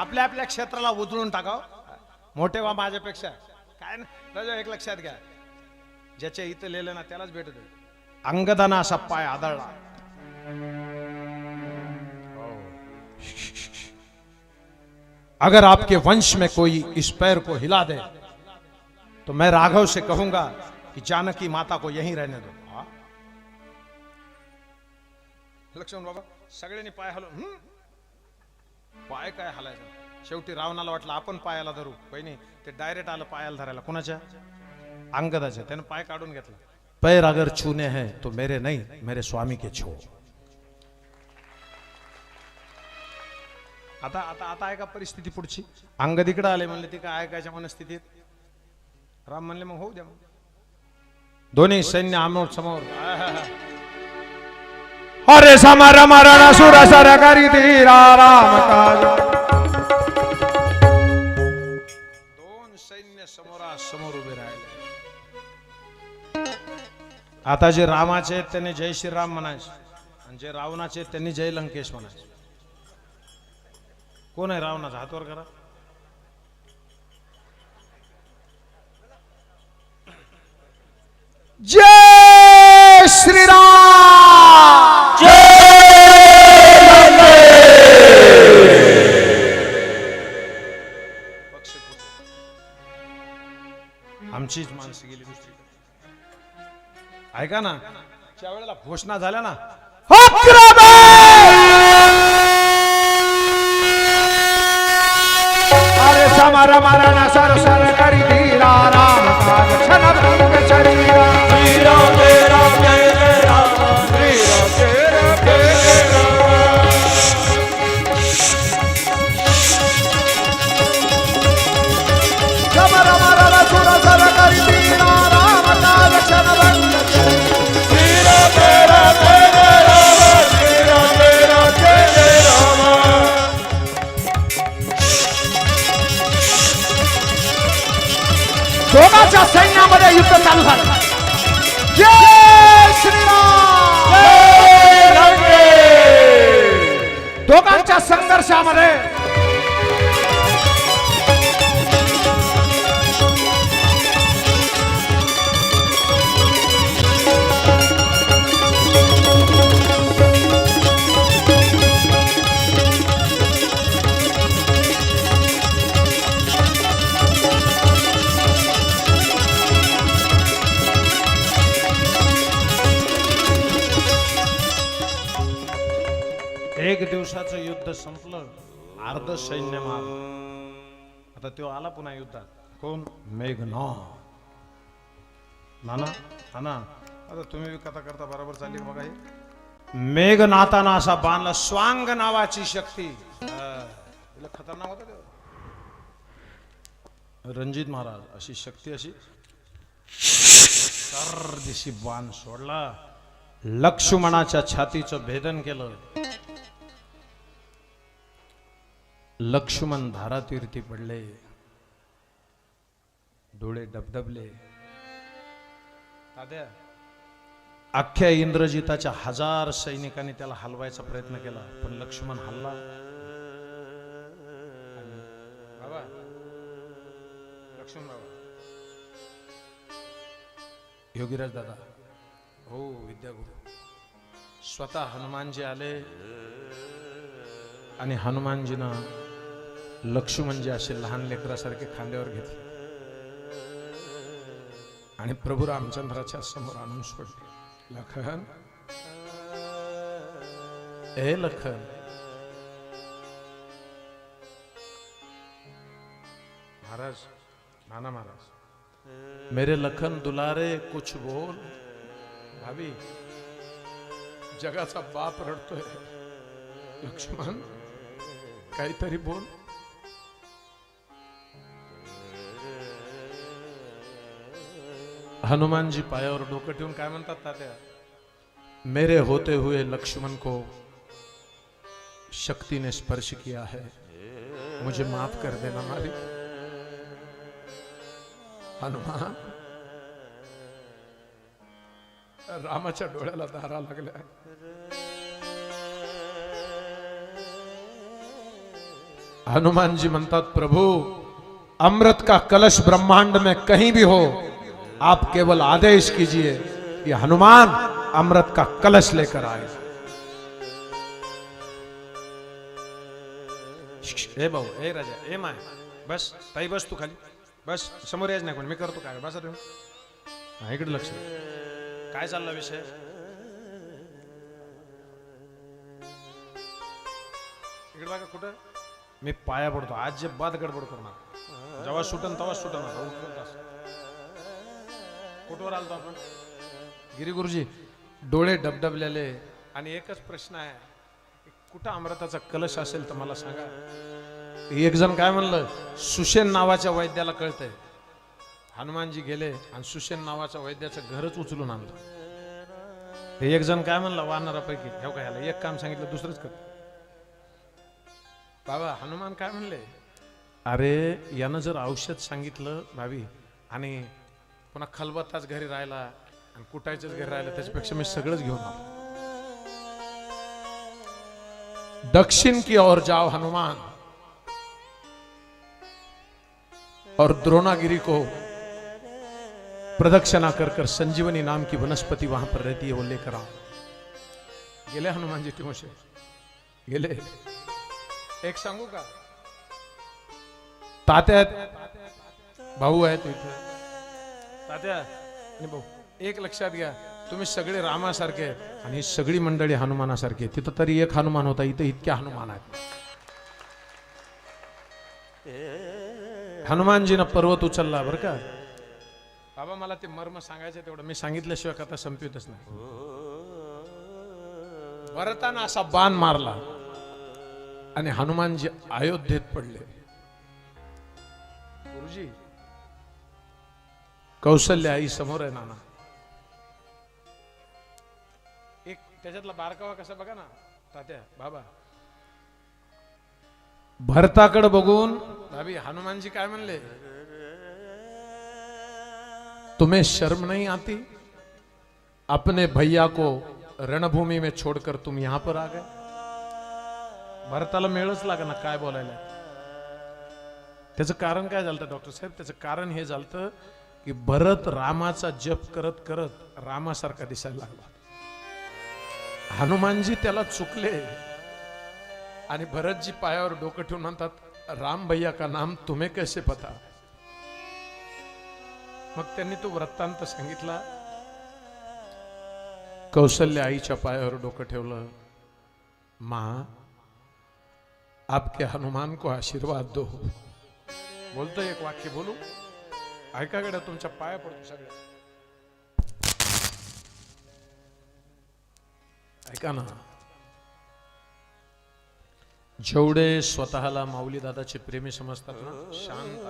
आपल्या आपल्या क्षेत्राला उजळून टाकाव. मोठे वा माझ्यापेक्षा. काय एक लक्षात घ्या. ज्याच्या इथं लिहिलं ना, त्यालाच भेटत अंगदाना असा अगर आपके वंश में कोई इस पैर को हिला दे तो मैं राघव से कहूँगा कि जानकी माता को यहीं रहने दो। हा? लक्ष्मण बाबा, सगळ्यांनी पाय हलव हं? पाय काय हलायचं? शेवटी रावणाला वाटलं आपण पायाला धरू. बहिणी ते डायरेक्ट आलं पायाला धरायला. कुणाच्या? अंगदाच्या. त्यानं पाय काढून घेतला. पैर अगर छूने हैं तो मेरे नहीं मेरे स्वामी के छो. आता आता आता आहे का परिस्थिती पुढची? अंग तिकडं आले म्हणले ती काय ऐकायच्या मनस्थितीत? राम म्हणले मग होऊ द्या मग. दोन्ही सैन्य आमोर समोर. अरे समार मरण सुर सर करी धीरा राम काज दोन सैन्य समोरा समोर उभे राहिले. आता जे रामाचे आहेत त्यांनी जय श्रीराम म्हणायचे. आणि जे रावणाचे आहेत त्यांनी जय लंकेश म्हणायचे. कोण आहे रावणाचा? हातवर करा. जय श्रीराम! आमचीच माणसं गेली दुसरी ऐका ना ज्या वेळेला घोषणा झाल्या ना अरे समारा मारा ना सर सर सैन्यामध्ये युद्ध चालू झालं. जय श्रीराम. दोघांच्या संघर्षामध्ये दिवसाचं युद्ध संपलं अर्ध सैन्य मार आता तो आला पुन्हा युद्धात. कोण? मेघना. नाना नाना आता तुम्ही कथा करता बरोबर चालली का बघा हे मेघनाथानं असा बांधला स्वांग नावाची शक्ती. तिला खतरनाक होता ते. रणजित महाराज अशी शक्ती अशी तर दिशी बाण सोडला. लक्ष्मणाच्या छातीचं भेदन केलं. लक्ष्मण धारातीर्थी पडले. डोळे डबडबले तात्या अख्ख्या इंद्रजिताच्या हजार सैनिकांनी त्याला हलवायचा प्रयत्न केला पण लक्ष्मण हल्ला. बाबा लक्ष्मण बाबा. योगीराज दादा. हो विद्यागुरु. स्वतः हनुमानजी आले आणि हनुमानजीनं लक्ष्मणजी म्हणजे असे लहान लेकरासारखे खांद्यावर घेतले. आणि प्रभू रामचंद्राच्या समोर आणून सोडले. लखन. ए लखन. महाराज नाना महाराज. मेरे लखन दुलारे कुछ बोल. भाभी जगाचा बाप रडतोय. लक्ष्मण काहीतरी बोल. हनुमानजी पायावर डोकं ठेवून काय म्हणतात तात्या मेरे होते हुए लक्ष्मण को शक्ति ने स्पर्श किया है। मुझे माफ़ कर देना मालिक। हनुमान। रामाच्या डोळ्याला धारा लागल्या हनुमान जी म्हणतात, प्रभु, अमृत का कलश ब्रह्मांड में कहीं भी हो आप केवल आदेश कीजिए कि हनुमान अमृत का कलश लेकर आए। ए भाऊ ए राजा ए माय बस ताई बस तू खाली. बस समोर यायच नाही कोण. मी करतो काय? बसा तुम्ही. हा, इकडे लक्ष. काय चालला विषय? इकडे बघा कुठं? मी पाया पडतो. आज जे बाद गडबड करणार. जेव्हा सुटन तेव्हा सुटणार कुठवर आलतो आपण? गिरी गुरुजी डोळे डबडबलेले. आणि एकच प्रश्न आहे. कुठं अमृताचा कलश असेल तर मला सांगा. एक जण काय म्हणलं? सुशेन नावाच्या वैद्याला कळतंय. हनुमानजी गेले आणि सुशेन नावाच्या वैद्याचं घरच उचलून आणलं. ते एक जण काय म्हणलं वानरापैकी? ठेव का ह्याला? एक काम सांगितलं दुसरंच कर. बाबा हनुमान काय म्हणले? अरे यानं जर औषध सांगितलं भावी आणि पुन्हा खलबत्ताच घरी राहिला आणि कुटायच्याच घरी राहिलं त्याच्यापेक्षा मी सगळंच घेऊन आलो. दक्षिण की ओर जाओ हनुमान. और द्रोणागिरी को प्रदक्षिणा कर कर संजीवनी नाम की वनस्पति वहां पर रहती है वो लेकर आओ। गेले हनुमान जी टिमोशे गेले। एक सांगू का? तात्या आहेत, भाऊ आहेत इथे। तात्या भाऊ एक लक्षात घ्या तुम्ही सगळे रामासारखे आणि ही सगळी मंडळी हनुमानासारखी तिथं तरी एक हनुमान होता इथं इतक्या हनुमान आहेत. हनुमानजीनं पर्वत उचलला बरं का? बाबा मला ते मर्म सांगायचं तेवढं. मी सांगितल्याशिवाय कथा संपवितच नाही. भरताना असा बाण मारला आणि हनुमानजी अयोध्येत पडले. गुरुजी कौशल्य आई समोर आहे नाना. एक त्याच्यातला बारकावा कसा बघा ना तात्या बाबा. भरताकडे बघून भाभी हनुमानजी काय म्हणले? तुम्हें शर्म नहीं आती? अपने भैया को रणभूमि में छोड़कर तुम यहां पर आ गए। भरताला मेळच लागा ना काय बोलायला. त्याचं कारण काय झालं डॉक्टर साहेब? त्याचं कारण हे झालं की भरत रामाचा जप करत करत रामासारखा दिसायला लागला. हनुमानजी त्याला चुकले आणि भरतजी पायावर डोकं ठेवून म्हणतात राम भैया का नाम तुम्ही कैसे पता? मग त्यांनी तो वृत्तांत सांगितला. कौशल्य आईच्या पायावर डोकं ठेवलं. मा आपके हनुमान को आशीर्वाद दो. बोलतो एक वाक्य बोलू? ऐका गड्या तुमच्या पाया पडतो सगळ्या. ऐका ना. जेवढे स्वतःला माऊली दादाचे प्रेमी समजतात ना शांत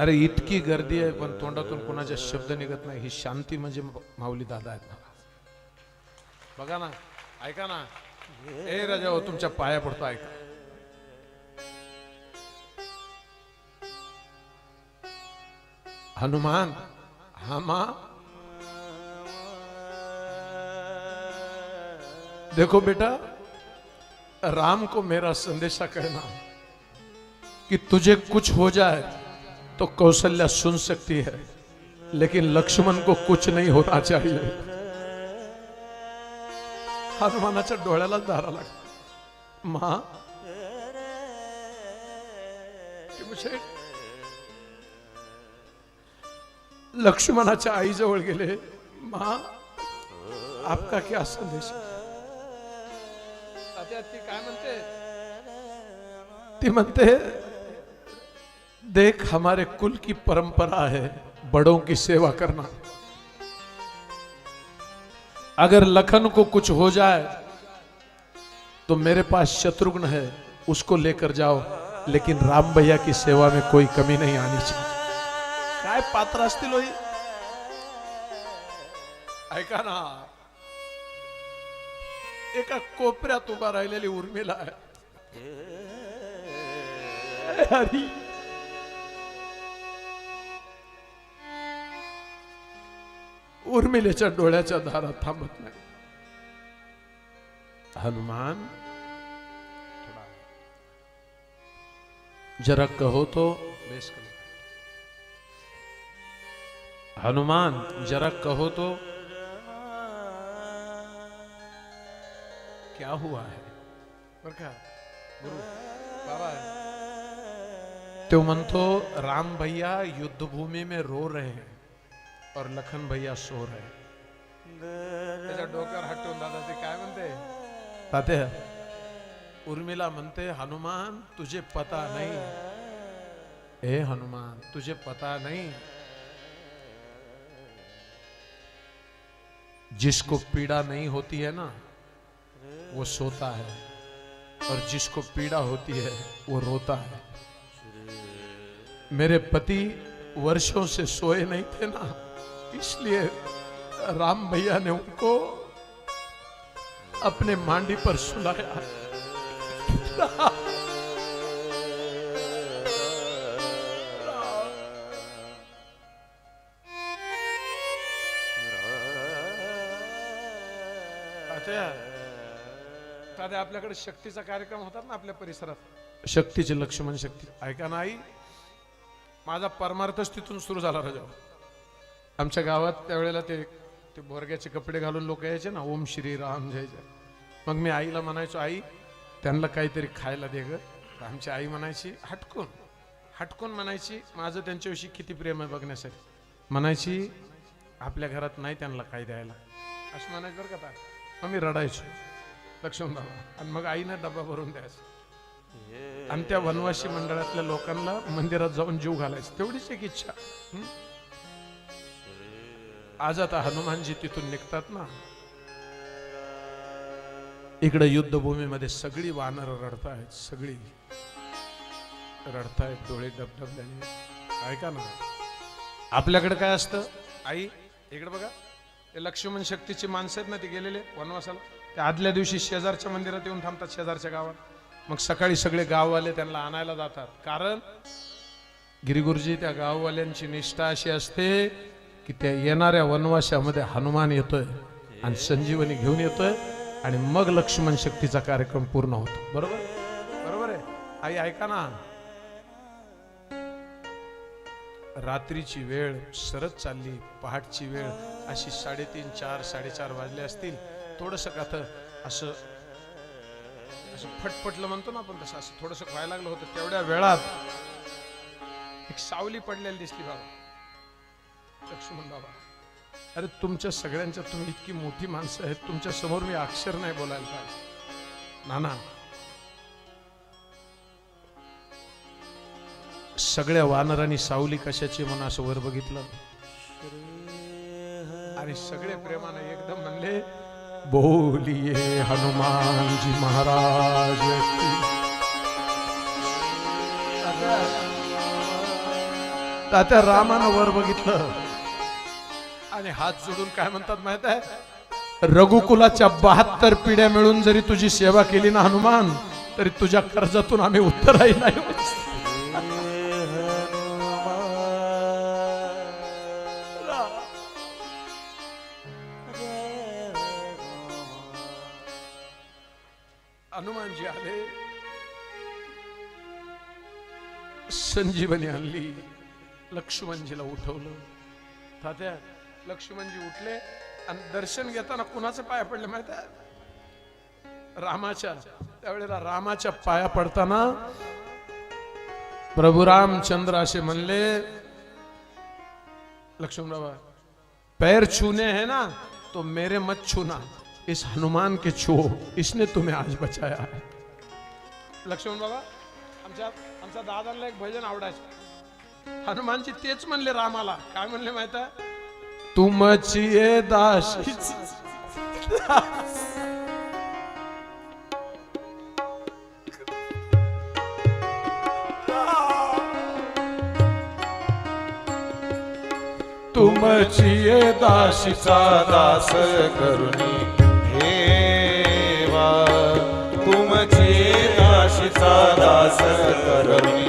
अरे इतकी गर्दी आहे पण तोंडातून कोणाचे शब्द निघत नाही. ही शांती म्हणजे माऊली दादा आहेत मला बघा ना ऐका ना. ए राजा हो तुमच्या पाया पडतो ऐका. हनुमान हा माँ देखो बेटा राम को मेरा संदेशा कहना कि तुझे कुछ हो जाए तो कौशल्या सुन सकती है लेकिन लक्ष्मण को कुछ नहीं होना चाहिए हनुमानाच्या डोळ्याला धारा लाग मा लक्ष्मणाच्या आईजवळ गेले. मा आपका क्या संदेश? ती काय म्हणते? ती म्हणते देख हमारे कुल की परंपरा है बड़ों की सेवा करना। अगर लखन को कुछ हो जाए तो मेरे पास शत्रुघ्न है उसको लेकर जाओ लेकिन राम भैया की सेवा में कोई कमी नहीं आनी चाहिए। काय पात्र असतील होई? ऐका ना. एका कोपऱ्यात उभा राहिलेली उर्मिला आहे. उर्मिलेच्या डोळ्याच्या धारा थांबत नाही. हनुमान जरा कहो तो. बेस हनुमान, जरा कहो तो। क्या हुआ है? गुरु, बाबा तो म्हणतो राम भैया युद्धभूमी में रो रहे हैं और लखन भैया सो रहे हैं। त्याच्या डोक्यावर हात ठेवून दादा ते उर्मिला म्हणते, हनुमान, तुझे पता नहीं। ए हनुमान, तुझे पता नहीं। जिसको पीड़ा नहीं होती है ना, वो सोता है। और जिसको पीड़ा होती है, वो रोता है। मेरे पति वर्षों से सोए नहीं थे ना, इसलिए राम भैया ने उनको अपने मांडी पर सुलाया। तात्या आपल्याकडे शक्तीचा कार्यक्रम होतात ना आपल्या परिसरात. शक्तीचे लक्ष्मण शक्ती. ऐका ना आई माझा परमार्थच तिथून सुरू झाला राजा. आमच्या गावात त्यावेळेला ते ते बोरग्याचे कपडे घालून लोक यायचे ना ओम श्री राम जय जय. मग मी आईला म्हणायचो आई त्यांना काहीतरी खायला दे ग. आमची आई म्हणायची हटकून हटकून म्हणायची माझं त्यांच्याविषयी किती प्रेम आहे बघण्यासाठी. म्हणायची आपल्या घरात नाही त्यांना काय द्यायला. असं म्हणायचं बरं का. मग मी रडायचो लक्ष्मण बाबा आणि मग आईनं डबा भरून द्यायचा. आणि त्या वनवासी मंडळातल्या लोकांना मंदिरात जाऊन जीव घालायचं. तेवढीच एक इच्छा? आज आता हनुमानजी तिथून निघतात ना. इकडे युद्धभूमीमध्ये सगळी वानर रडतायत सगळी. रडतायत डोळे डबडबल्याने. ऐका ना. आपल्याकडे काय असतं? आई इकडे बघा. ते लक्ष्मण शक्तीची माणसं आहेत ना ते गेलेले वनवासाला. ते आदल्या दिवशी शेजारच्या मंदिरात येऊन थांबतात शेजारच्या गावात. मग सकाळी सगळे गाववाले त्यांना आणायला जातात. कारण गिरिगुरुजी त्या गाववाल्यांची निष्ठा अशी असते की त्या येणाऱ्या वनवासामध्ये हनुमान येतोय आणि संजीवनी घेऊन येतोय आणि मग लक्ष्मण शक्तीचा कार्यक्रम पूर्ण होतो. बरोबर? बरोबर आहे? आई ऐका ना. रात्रीची वेळ सरत चालली पहाटची वेळ अशी साडेतीन चार साडेचार वाजले असतील. थोडस काथ असं असं फटफटलं म्हणतो ना आपण तसं असं थोडस व्हायला लागलं होतं तेवढ्या वेळात एक सावली पडलेली दिसली बाबा. लक्ष्मण बाबा. अरे तुमच्या सगळ्यांच्या तुम्ही इतकी मोठी माणसं आहेत तुमच्यासमोर मी अक्षर नाही बोलायला पाहिजे. नाना सगळ्या वानरांनी सावली कशाची म्हणून असं वर बघितलं? आणि सगळे प्रेमाने एकदम म्हणले बोलिये हनुमानजी महाराज तात्या- तात्या रामानं वर बघितलं. आणि हात जोडून काय म्हणतात माहीत आहे? रघुकुलाच्या बहात्तर पिढ्या मिळून जरी तुझी सेवा केली ना हनुमान तरी तुझ्या कर्जातून आम्ही उत्तरही नाही हनुमानजी आले संजीवनी आणली लक्ष्मणजीला उठवलं. तात्या लक्ष्मणजी उठले आणि दर्शन घेताना कुणाचे पाया पडले माहीत रामाच्या. त्यावेळेला रामाच्या पाया पडताना प्रभू रामचंद्र असे म्हणले लक्ष्मण बाबा पैर छूने है ना तो मेरे मत छूना. इस हनुमान के छो इसने तुम्हें आज बचाया है। लक्ष्मण बाबा आमच्या आमच्या दादाला एक भजन आवडायचं. हनुमानजी तेच म्हणले रामाला. काय म्हणले माहीत आहे? तुमची ये दाशीच तुमची ये दाशीचा दास करुणी। दाशीचा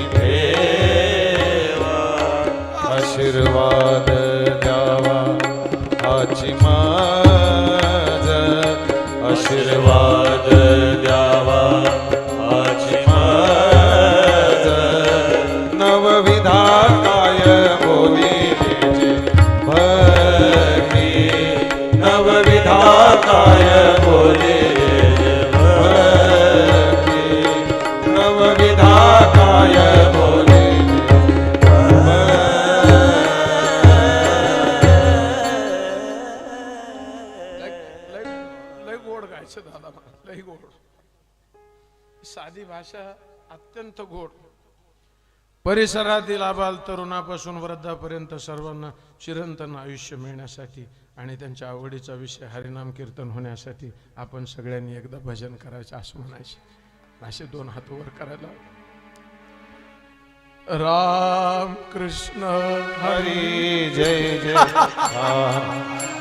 परिसरातील आबाल तरुणापासून वृद्धापर्यंत सर्वांना चिरंतन आयुष्य मिळण्यासाठी आणि त्यांच्या आवडीचा विषय हरिनाम कीर्तन होण्यासाठी आपण सगळ्यांनी एकदा भजन करायचं असं म्हणायचे. असे दोन हात वर करायला राम कृष्ण हरी हरी जय जय.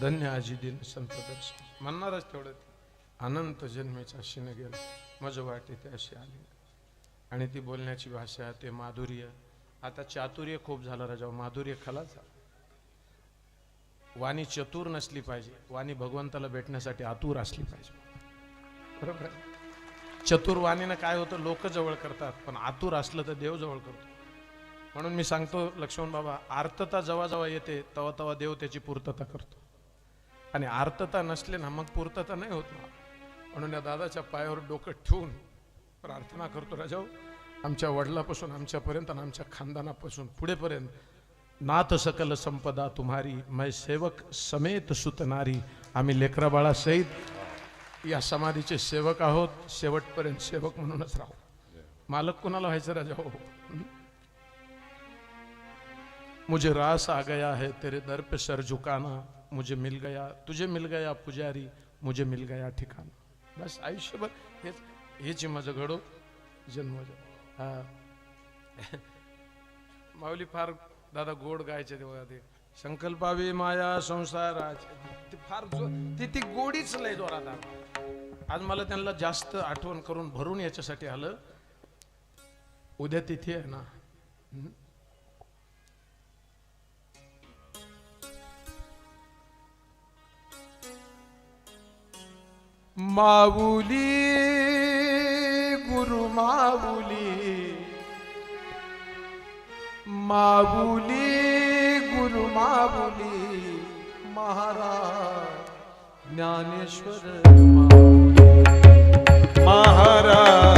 धन्य आजी दिन संत दर्शन. म्हणणारच तेवढं ते. अनंत जन्मेचा शिन गेला मज वाटे ते अशी आली. आणि ती बोलण्याची भाषा ते माधुर्य. आता चातुर्य खूप झालं राजा माधुर्य खलाच झालं. वाणी चतुर नसली पाहिजे. वाणी भगवंताला भेटण्यासाठी आतुर असली पाहिजे. बरोबर? आहे चतुर वाणीनं काय होतं लोक जवळ करतात पण आतुर असलं तर देव जवळ करतो. म्हणून मी सांगतो लक्ष्मण बाबा आर्तता जेव्हा जेव्हा येते तेव्हा तेव्हा देव त्याची पूर्तता करतो. आणि आर्तता नसले ना मग पूर्तता नाही होत ना. म्हणून या दादाच्या पायावर डोकं ठेवून प्रार्थना करतो राजाऊ आमच्या वडिलापासून आमच्यापर्यंत आणि आमच्या खानदानापासून पुढेपर्यंत नाथ सकल संपदा तुम्हारी मै सेवक समेत सुतनारी आम्ही लेकरा बाळासहित या समाधीचे सेवक आहोत. शेवटपर्यंत सेवक म्हणूनच राहू. मालक कोणाला व्हायचं राजा हो? हो. मुझे रास आ गया है तेरे दर पे सर झुकाना. मुझे मिल गया तुझे मिल गया पुजारी मुझे मिल गया ठिकाण बस आयुष्यभर हेच हेच आहे माझं घडो जन्म हा. माऊली फार दादा गोड गायचे तेव्हा ते. संकल्पावी माया संसाराचे. ते फार जो- ती ती गोडीच लय दोरात आज मला त्यांना जास्त आठवण करून भरून याच्यासाठी आलं. उद्या तिथे आहे ना. हं? माऊली गुरु माऊली माऊली गुरु माऊली महाराज ज्ञानेश्वर महाराज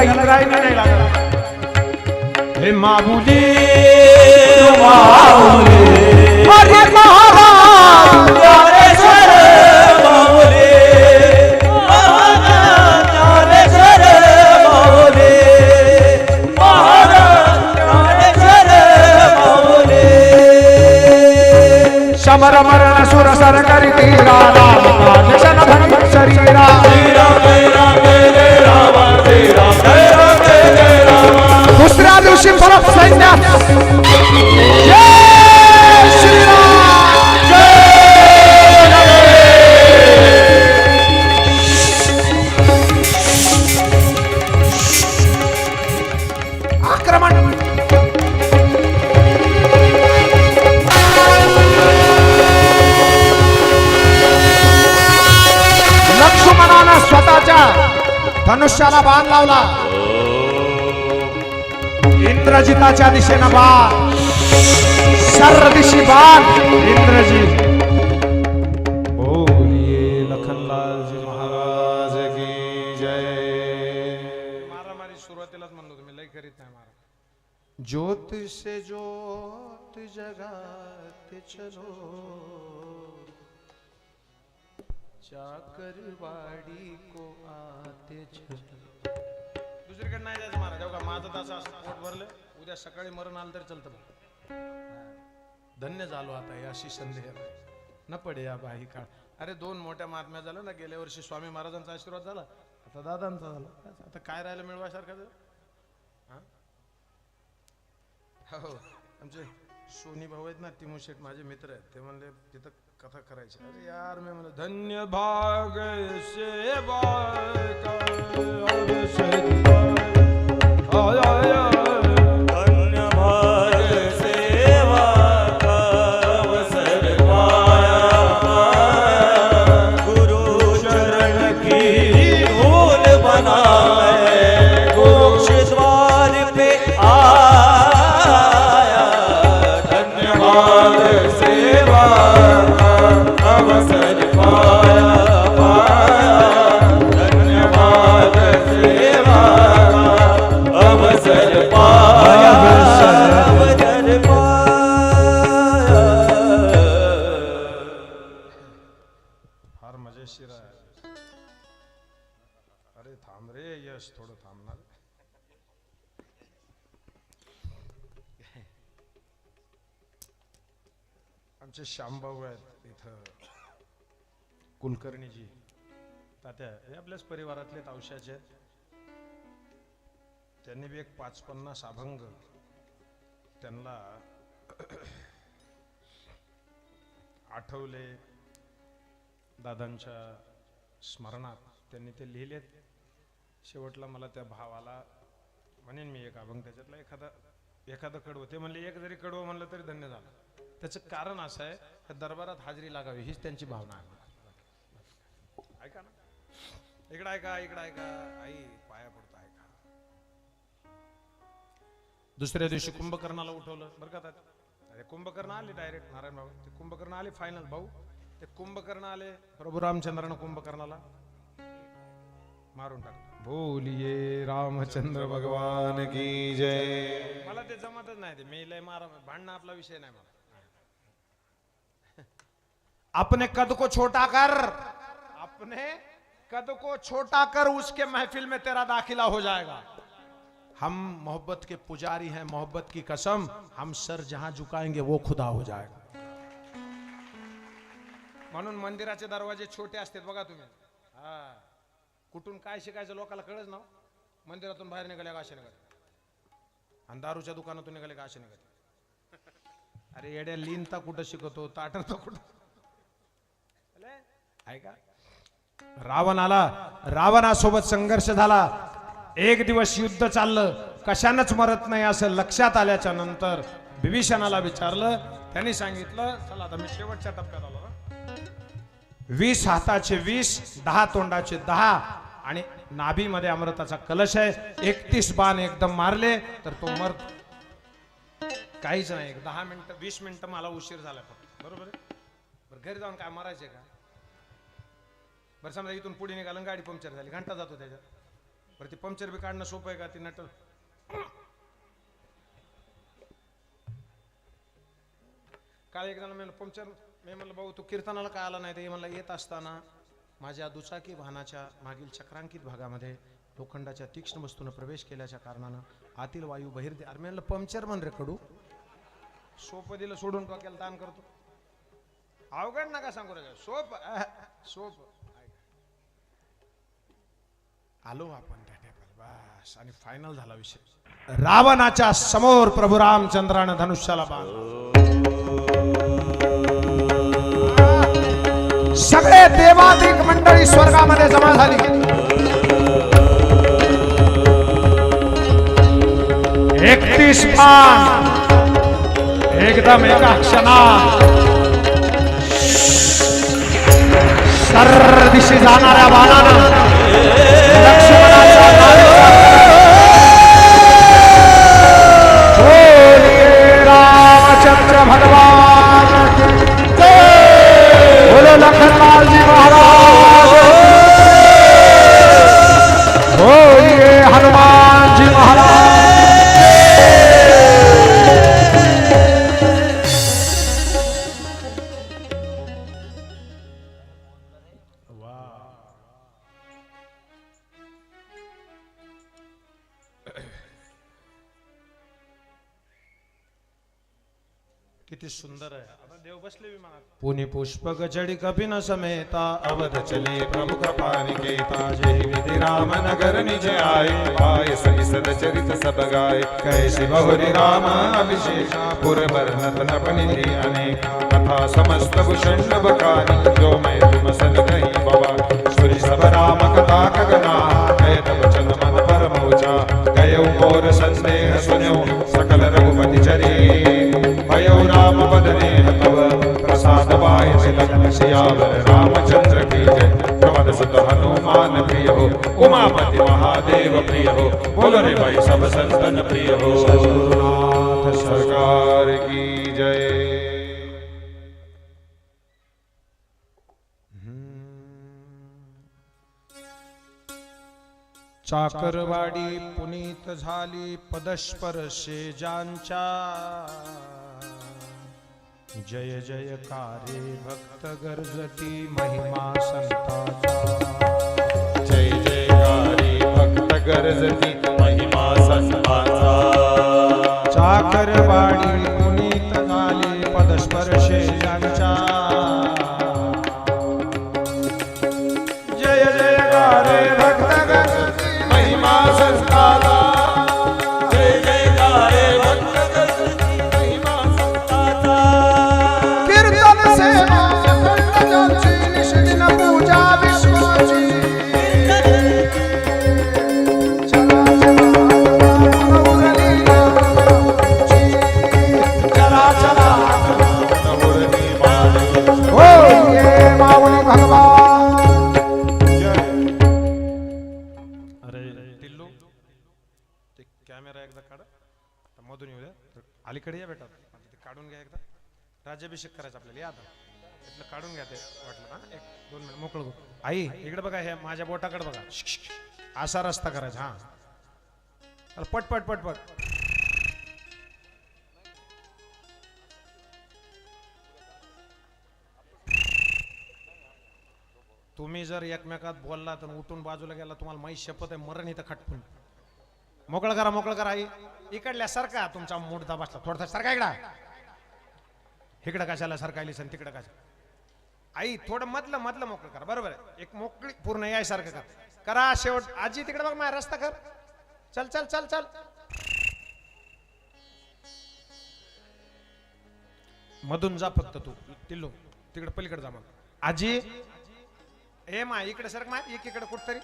आपल्याला इंद्रायणी नाही लागला हे हरी ज्योत से ज्योत जगाते चलो। चाकरवाडी को आते चलो। दुसरीकडे नाही जायचं महाराज का? माझं तसं असं पोट भरलं. उद्या सकाळी मरण आलं तर चलत धन्य झालो आता या अशी संधी आहे. न पडे या बाही काळ. अरे दोन मोठ्या महात्म्या झाल्या ना गेल्या वर्षी स्वामी महाराजांचा आशीर्वाद झाला आता दादांचा झाला. आता काय राहिलं मिळवायसारखं हा हो. आमचे सोनी भाऊ आहेत ना टिमू शेठ माझे मित्र आहेत. ते म्हणले तिथं कथा करायची. अरे यार मी म्हणलं धन्य भाग से आपल्याच परिवारातले तावशाचे आहेत. त्यांनी बी एक पाच पन्नास अभंग त्यांना आठवले दादांच्या स्मरणात. त्यांनी ते लिहिलेत. शेवटला मला त्या भावाला म्हणेन मी एक अभंग त्याच्यातला एखादा एखादं कडवं. ते म्हणले एक जरी कडवं म्हणलं तरी धन्य झालं. त्याचं कारण असं आहे दरबारात हाजरी लागावी हीच त्यांची भावना आहे. ऐका ना. इकडं ऐका इकडं ऐका. आई पाया पडतो ऐका. दुसऱ्या दिवशी कुंभकर्णाला उठवलं. बरं का? अरे कुंभकर्ण आले डायरेक्ट नारायण भाऊ. ते कुंभकर्ण आले फायनल भाऊ. ते कुंभकर्ण आले प्रभू रामचंद्रानं कुंभकर्णाला. मारून टाकलं. बोलिये रामचंद्र भगवान की जय. मला ते जमतच नाही ते. मी लय मारा भांडणं आपला विषय नाही मला. अपने कद को छोटा कर. अपने कद को छोटा कर उसके महफिल में तेरा दाखिला हो जाएगा। हम मोहब्बत के पुजारी हैं मोहब्बत की कसम हम सर जहां झुकाएंगे वो खुदा हो जाएगा। म्हणून मंदिराचे दरवाजे छोटे असतात बघा तुम्ही. हा. कुठून काय शिकायचं लोकांना कळच ना हो. मंदिरातून बाहेर निघाल्या का असे निघाले? आणि दारूच्या दुकानातून निघाले का असे निघाले? अरे येड्या लिनता कुठं शिकवतो ताटरता कुठं? ऐका रावण आला रावणासोबत संघर्ष झाला. एक दिवस युद्ध चाललं. कशानच मरत नाही असं लक्षात आल्याच्यानंतर विभीषणाला विचारलं. त्यांनी सांगितलं चला आता मी शेवटच्या टप्प्यात आलो. वीस हाताचे वीस दहा तोंडाचे दहा आणि नाभीमध्ये अमृताचा कलश आहे. एकतीस बाण एकदम मारले तर तो मर काहीच नाही. दहा मिनिटं वीस मिनिटं मला उशीर झाला फक्त. बरोबर आहे? घरी जाऊन काय मारायचे का? बरं समजा इथून पुढे निघालं गाडी पंक्चर झाली घंटा जातो त्याच्यात. बरं ती पंक्चर बी काढणं सोपं आहे का? ती नटल काल एक जण म्हणलं पंक्चर मी म्हणलं भाऊ तू कीर्तनाला काय आला नाही? ते म्हणलं येत असताना माझ्या दुचाकी वाहनाच्या मागील चक्रांकित भागामध्ये लोखंडाच्या तीक्ष्ण वस्तूनं प्रवेश केल्याच्या कारणानं आतील वायू बहिर अरे म्हणलं पंक्चर म्हण रे कडू. सोपं दिलं सोडून डोक्याला ताण करतो. अवघड नका सांगू रे सोप सोप. आलो आपण त्या बस. आणि फायनल झाला विषय. रावणाच्या समोर प्रभू रामचंद्रानं धनुष्याला बांध सगळे देवाधिक मंडळी स्वर्गामध्ये जमा झाली. एकतीस पान एकदम एका क्षणात. सर्व दिशी जाणाऱ्या बाणानं. भगवान की जय। बोलो लखनलाल जी महाराज पुनि पुष्पक जड़ कपिन समेता अवध चले प्रमुख पानिकेता जय विधि राम नगर निज आए पाए सही सद चरित सब गाय शिव हरि राम अभिषेका पुर वर्णत बरनत नपनिधि अनेक। कथा समस्त भूषण बखानी जो मैं तुम सन कही बवा। सुर सब राम कथा कगना कह तब चन मन पर ऊंचा गयो मोर संदेह सुनो सकल रघुपति चरी। रामचंद्र की जय सुत हनुमान प्रिय हो उमापति महादेव प्रिय हो रे भाई सब संतन प्रिय हो सरकार की जय चाकरवाडी पुनीत झाली पदस्पर्शे ज्यांच्या जय जयकारे भक्त गरजती महिमा संताचा। जय जयकारी भक्त गरजती महिमा संताचा। चाकरवाडी मधून येऊ द्या. तर अलीकडे या बेटा. म्हणजे ते काढून घ्या एकदा. राज्याभिषेक करायचा आपल्याला. या आता. इथलं काढून घ्या ते वाटलं ना? एक दोन मिनिट मोकळ करू. आई इकडे बघा हे माझ्या बोटाकडे बघा. असा रस्ता करायचा हा. अरे पट पट पट पट. तुम्ही जर एकमेकात बोलला तर उठून बाजूला गेला तुम्हाला माहीत शपथ आहे मरण इथं खटपून मोकळं करा मोकळं करा. आई इकडल्या सारखा तुमचा मूडदा बसला थोडसा सारखा इकडा. इकडं कशाला सरकायली लिसन तिकडं कशा? आई थोडं मधलं मधलं मोकळं करा. बरोबर आहे. एक मोकळी पूर्ण यायसारखं कर. करा शेवट. आजी तिकडे बघ माझा रस्ता कर. चल चल चल चल. मधून जा फक्त तू. तिल्लो तिकडे पलीकडे जा मग. आजी ए मा इकडे सर मा एक इकडे कुठतरी.